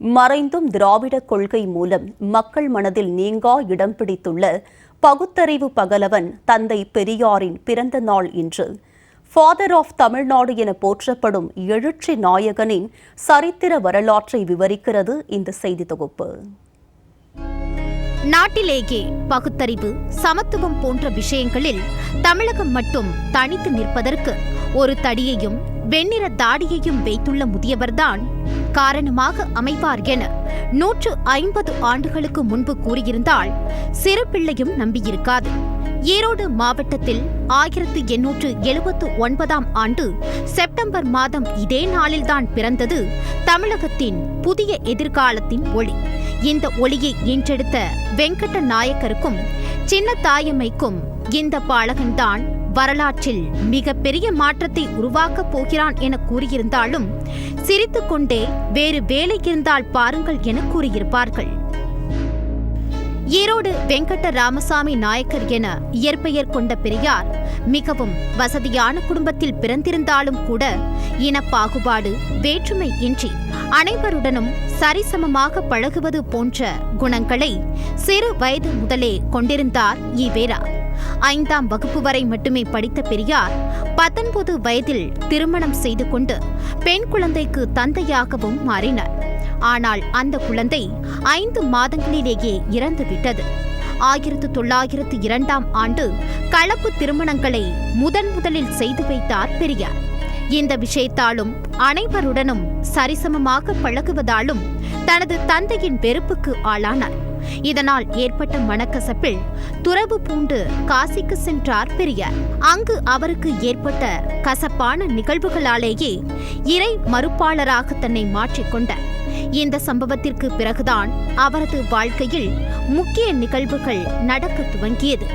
மறைந்தும் திராவிட கொள்கை மூலம் மக்கள் மனதில் நீங்கா இடம் பிடித்துள்ள பகுத்தறிவு பகலவன் தந்தை பெரியாரின் பிறந்த நாள் இன்று. ஃபாதர் ஆஃப் தமிழ்நாடு என போற்றப்படும் எழுச்சி நாயகனின் சரித்திர வரலாற்றை விவரிக்கிறது இந்த செய்தி தொகுப்பு. நாட்டிலேயே பகுத்தறிவு சமத்துவம் போன்ற விஷயங்களில் தமிழகம் மட்டும் தனித்து நிற்பதற்கு ஒரு தடியையும் வெண்ணிற தாடியையும் வைத்துள்ள முதியவர்தான் காரணமாக அமைவார் என நூற்று ஐம்பது ஆண்டுகளுக்கு முன்பு கூறியிருந்தால் சிறு பிள்ளையும் நம்பியிருக்காது. ஈரோடு மாவட்டத்தில் ஆயிரத்து எண்ணூற்று எழுபத்து ஒன்பதாம் ஆண்டு செப்டம்பர் மாதம் இதே நாளில்தான் பிறந்தது தமிழகத்தின் புதிய எதிர்காலத்தின் ஒளி. இந்த ஒளியை ஈன்றெடுத்த வெங்கட்ட நாயக்கருக்கும் சின்ன தாயம்மைக்கும் இந்த பாலகன்தான் வரலாற்றில் மிக பெரிய மாற்றத்தை உருவாக்கப் போகிறான் என கூறியிருந்தாலும் சிரித்துக்கொண்டே வேறு வேலை இருந்தால் பாருங்கள் என கூறியிருப்பார்கள். ஈரோடு வெங்கட்ட ராமசாமி நாயக்கர் என இயற்பெயர் கொண்ட பெரியார் மிகவும் வசதியான குடும்பத்தில் பிறந்திருந்தாலும் கூட இனப்பாகுபாடு வேற்றுமை இன்றி அனைவருடனும் சரிசமமாக பழகுவது போன்ற குணங்களை சிறு வயது முதலே கொண்டிருந்தார் ஈவேரா. ஐந்தாம் வகுப்பு வரை மட்டுமே படித்த பெரியார் பத்தொன்பது வயதில் திருமணம் செய்து கொண்டு பெண் குழந்தைக்கு தந்தையாகவும் மாறினார். ஆனால் அந்த குழந்தை ஐந்து மாதங்களிலேயே இறந்துவிட்டது. ஆயிரத்து தொள்ளாயிரத்து இரண்டாம் ஆண்டு கலப்பு திருமணங்களை முதன் முதலில் செய்து வைத்தார் பெரியார். இந்த விஷயத்தாலும் அனைவருடனும் சரிசமமாக பழகுவதாலும் தனது தந்தையின் வெறுப்புக்கு ஆளானார். இதனால் ஏற்பட்ட மனக்கசப்பில் துறவு பூண்டு காசிக்கு சென்றார் பெரியார். அங்கு அவருக்கு ஏற்பட்ட கசப்பான நிகழ்வுகளாலேயே இறை மறுப்பாளராக தன்னை மாற்றிக்கொண்டார் இந்த சம்பவத்திற்கு பிறகுதான் அவரது வாழ்க்கையில் முக்கிய நிகழ்வுகள் நடக்க துவங்கியது.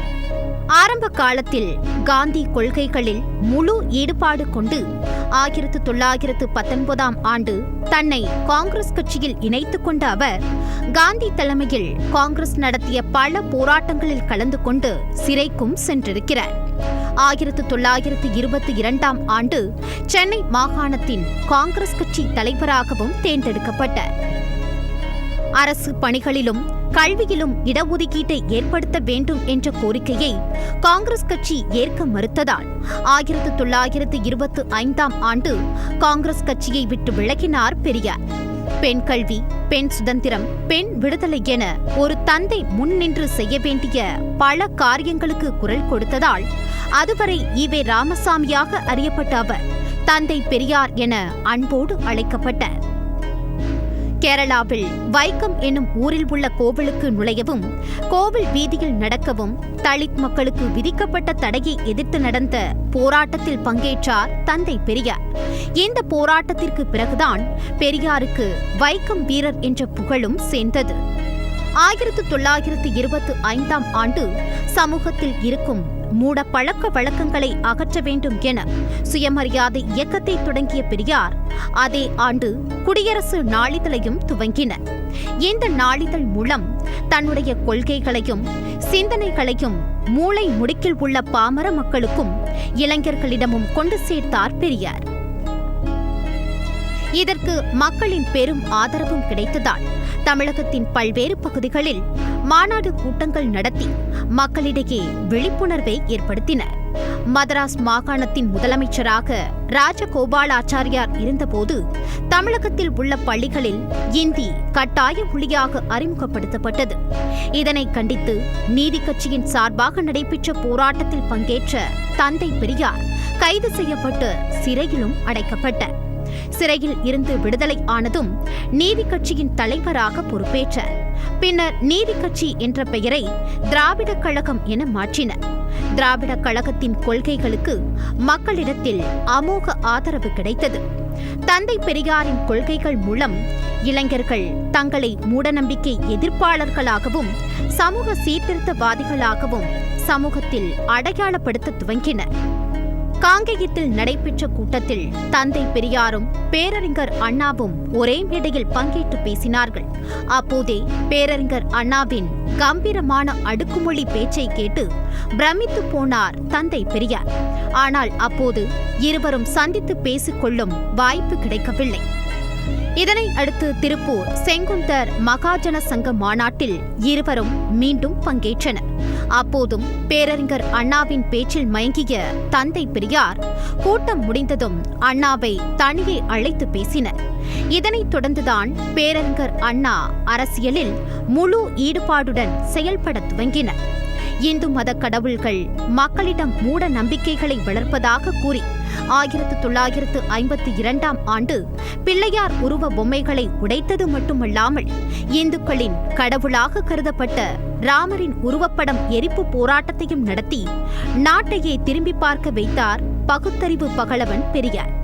ஆரம்ப காலத்தில் காந்தி கொள்கைகளில் முழு ஈடுபாடு கொண்டு ஆயிரத்து தொள்ளாயிரத்து பத்தொன்பதாம் ஆண்டு தன்னை காங்கிரஸ் கட்சியில் இணைத்துக் கொண்ட அவர் காந்தி தலைமையில் காங்கிரஸ் நடத்திய பல போராட்டங்களில் கலந்து கொண்டு சிறைக்கும் சென்றிருக்கிறார். ஆயிரத்து தொள்ளாயிரத்து இருபத்தி இரண்டாம் ஆண்டு சென்னை மாகாணத்தின் காங்கிரஸ் கட்சி தலைவராகவும் தேர்ந்தெடுக்கப்பட்டார். அரசு பணிகளிலும் கல்வியிலும் இடஒதுக்கீட்டை ஏற்படுத்த வேண்டும் என்ற கோரிக்கையை காங்கிரஸ் கட்சி ஏற்க மறுத்ததால் ஆயிரத்து தொள்ளாயிரத்து இருபத்தி ஐந்தாம் ஆண்டு காங்கிரஸ் கட்சியை விட்டு விலகினார் பெரியார். பெண் கல்வி பெண் சுதந்திரம் பெண் விடுதலை என ஒரு தந்தை முன்னின்று செய்ய வேண்டிய பல காரியங்களுக்கு குரல் கொடுத்ததால் அதுவரை ஈவே ராமசாமியாக அறியப்பட்ட அவர் தந்தை பெரியார் என அன்போடு அழைக்கப்பட்டார். கேரளாவில் வைக்கம் என்னும் ஊரில் உள்ள கோவிலுக்கு நுழையவும் கோவில் வீதியில் நடக்கவும் தலித் மக்களுக்கு விதிக்கப்பட்ட தடையை எதிர்த்து நடந்த போராட்டத்தில் பங்கேற்றார் தந்தை பெரியார். இந்த போராட்டத்திற்கு பிறகுதான் பெரியாருக்கு வைக்கம் வீரர் என்ற புகழும் சேர்ந்தது. ஆயிரத்து தொள்ளாயிரத்து இருபத்தி ஐந்தாம் ஆண்டு சமூகத்தில் இருக்கும் மூட பழக்க வழக்கங்களை அகற்ற வேண்டும் என சுயமரியாதை இயக்கத்தை தொடங்கிய பெரியார் அதே ஆண்டு குடியரசு நாளிதழையும் துவங்கினர். இந்த நாளிதழ் மூலம் தன்னுடைய கொள்கைகளையும் சிந்தனைகளையும் மூளை முடுக்கில் உள்ள பாமர மக்களுக்கும் இளைஞர்களிடமும் கொண்டு சேர்த்தார் பெரியார். இதற்கு மக்களின் பெரும் ஆதரவும் கிடைத்ததால் தமிழகத்தின் பல்வேறு பகுதிகளில் மாநாடு கூட்டங்கள் நடத்தி மக்களிடையே விழிப்புணர்வை ஏற்படுத்தினர். மதராஸ் மாகாணத்தின் முதலமைச்சராக ராஜகோபாலாச்சாரியார் இருந்தபோது தமிழகத்தில் உள்ள பள்ளிகளில் இந்தி கட்டாய மொழியாக அறிமுகப்படுத்தப்பட்டது. இதனை கண்டித்து நீதி கட்சியின் சார்பாக நடைபெற்ற போராட்டத்தில் பங்கேற்ற தந்தை பெரியார் கைது செய்யப்பட்டு சிறையிலும் அடைக்கப்பட்டார். சிறையில் இருந்து விடுதலை ஆனதும் நீதி கட்சியின் தலைவராக பொறுப்பேற்றார் பின்னர் நீதி கட்சி என்ற பெயரை திராவிட கழகம் என மாற்றினர் திராவிட கழகத்தின் கொள்கைகளுக்கு மக்களிடத்தில் அமோக ஆதரவு கிடைத்தது. தந்தை பெரியாரின் கொள்கைகள் மூலம் இளைஞர்கள் தங்களை மூடநம்பிக்கை எதிர்ப்பாளர்களாகவும் சமூக சீர்திருத்தவாதிகளாகவும் சமூகத்தில் அடையாளப்படுத்த துவங்கினர். காங்கேயத்தில் நடைபெற்ற கூட்டத்தில் தந்தை பெரியாரும் பேரறிஞர் அண்ணாவும் ஒரே மேடையில் பங்கேற்று பேசினார்கள். அப்போதே பேரறிஞர் அண்ணாவின் கம்பீரமான அடுக்குமொழி பேச்சை கேட்டு பிரமித்து போனார் தந்தை பெரியார். ஆனால் அப்போது இருவரும் சந்தித்து பேசிக்கொள்ளும் வாய்ப்பு கிடைக்கவில்லை. இதனை அடுத்து திருப்பூர் செங்குந்தர் மகாஜன சங்க மாநாட்டில் இருவரும் மீண்டும் பங்கேற்றனர். அப்போதும் பேரறிஞர் அண்ணாவின் பேச்சில் மயங்கிய தந்தை பெரியார் கூட்டம் முடிந்ததும் அண்ணாவை தனியே அழைத்து பேசினர். இதனைத் தொடர்ந்துதான் பேரறிஞர் அண்ணா அரசியலில் முழு ஈடுபாடுடன் செயல்பட துவங்கினர். இந்து மத கடவுள்கள் மக்களிடம் மூட நம்பிக்கைகளை வளர்ப்பதாக கூறி ஆயிரத்து தொள்ளாயிரத்து ஐம்பத்தி இரண்டாம் ஆண்டு பிள்ளையார் உருவ பொம்மைகளை உடைத்தது மட்டுமல்லாமல் இந்துக்களின் கடவுளாக கருதப்பட்ட ராமரின் உருவப்படம் எரிப்பு போராட்டத்தையும் நடத்தி நாட்டையே திரும்பி பார்க்க வைத்தார் பகுத்தறிவு பகலவன் பெரியார்.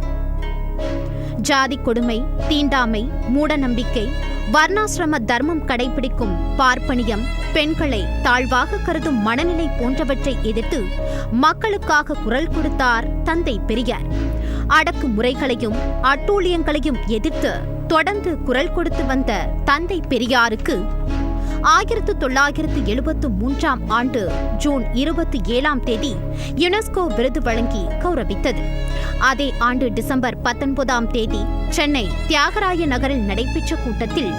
ஜாதி கொடுமை தீண்டாமை மூடநம்பிக்கை வர்ணாசிரம தர்மம் கடைபிடிக்கும் பார்ப்பனியம் பெண்களை தாழ்வாக கருதும் மனநிலை போன்றவற்றை எதிர்த்து மக்களுக்காக குரல் கொடுத்தார் தந்தை பெரியார். அடக்கு முறைகளையும் அட்டூழியங்களையும் எதிர்த்து தொடர்ந்து குரல் கொடுத்து வந்த தந்தை பெரியாருக்கு ஆயிரத்து தொள்ளாயிரத்து எழுபத்து மூன்றாம் ஆண்டு ஜூன் இருபத்தி ஏழாம் தேதி யுனெஸ்கோ விருது வழங்கி கௌரவித்தது. அதே ஆண்டு டிசம்பர் பத்தொன்பதாம் தேதி சென்னை தியாகராய நகரில் நடைபெற்ற கூட்டத்தில்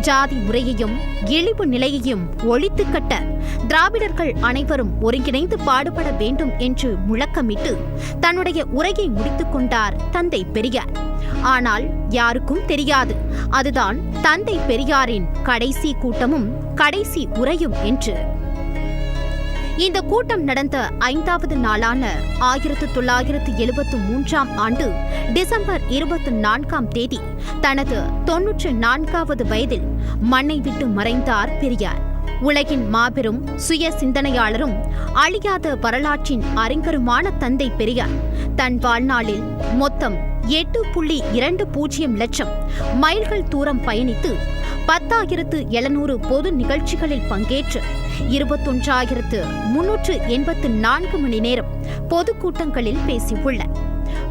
ஜாதி முறையையும் இழிவு நிலையையும் ஒழித்து கட்ட திராவிடர்கள் அனைவரும் ஒருங்கிணைந்து பாடுபட வேண்டும் என்று முழக்கமிட்டு தன்னுடைய உரையை முடித்துக் கொண்டார் தந்தை பெரியார். ஆனால் யாருக்கும் தெரியாது. அதுதான் தந்தை பெரியாரின் கடைசி கூட்டமும் கடைசி உரையும் என்று. இந்த கூட்டம் நடந்த ஐந்தாவது நாளான ஆயிரத்து தொள்ளாயிரத்து எழுபத்து மூன்றாம் ஆண்டு டிசம்பர் இருபத்தி நான்காம் தேதி தனது தொன்னூற்று நான்காவது வயதில் மண்ணை விட்டு மறைந்தார் பெரியார். உலகின் மாபெரும் சுய சிந்தனையாளரும் அழியாத வரலாற்றின் அறிஞருமான தந்தை பெரியார் தன் வாழ்நாளில் மொத்தம் எட்டு புள்ளி இரண்டு பூஜ்ஜியம் லட்சம் மைல்கள் தூரம் பயணித்து பத்தாயிரத்து எழுநூறு பொது நிகழ்ச்சிகளில் பங்கேற்று இருபத்தொன்றாயிரத்து முன்னூற்று எண்பத்து நான்கு மணி நேரம் பொதுக்கூட்டங்களில் பேசியுள்ளார்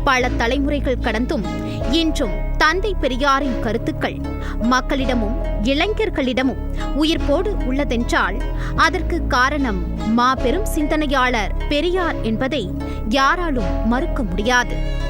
பல தலைமுறைகள் கடந்தும் இன்றும் தந்தை பெரியாரின் கருத்துக்கள் மக்களிடமும் இளைஞர்களிடமும் உயிர்ப்போடு உள்ளதென்றால் அதற்கு காரணம் மாபெரும் சிந்தனையாளர் பெரியார் என்பதை யாராலும் மறுக்க முடியாது.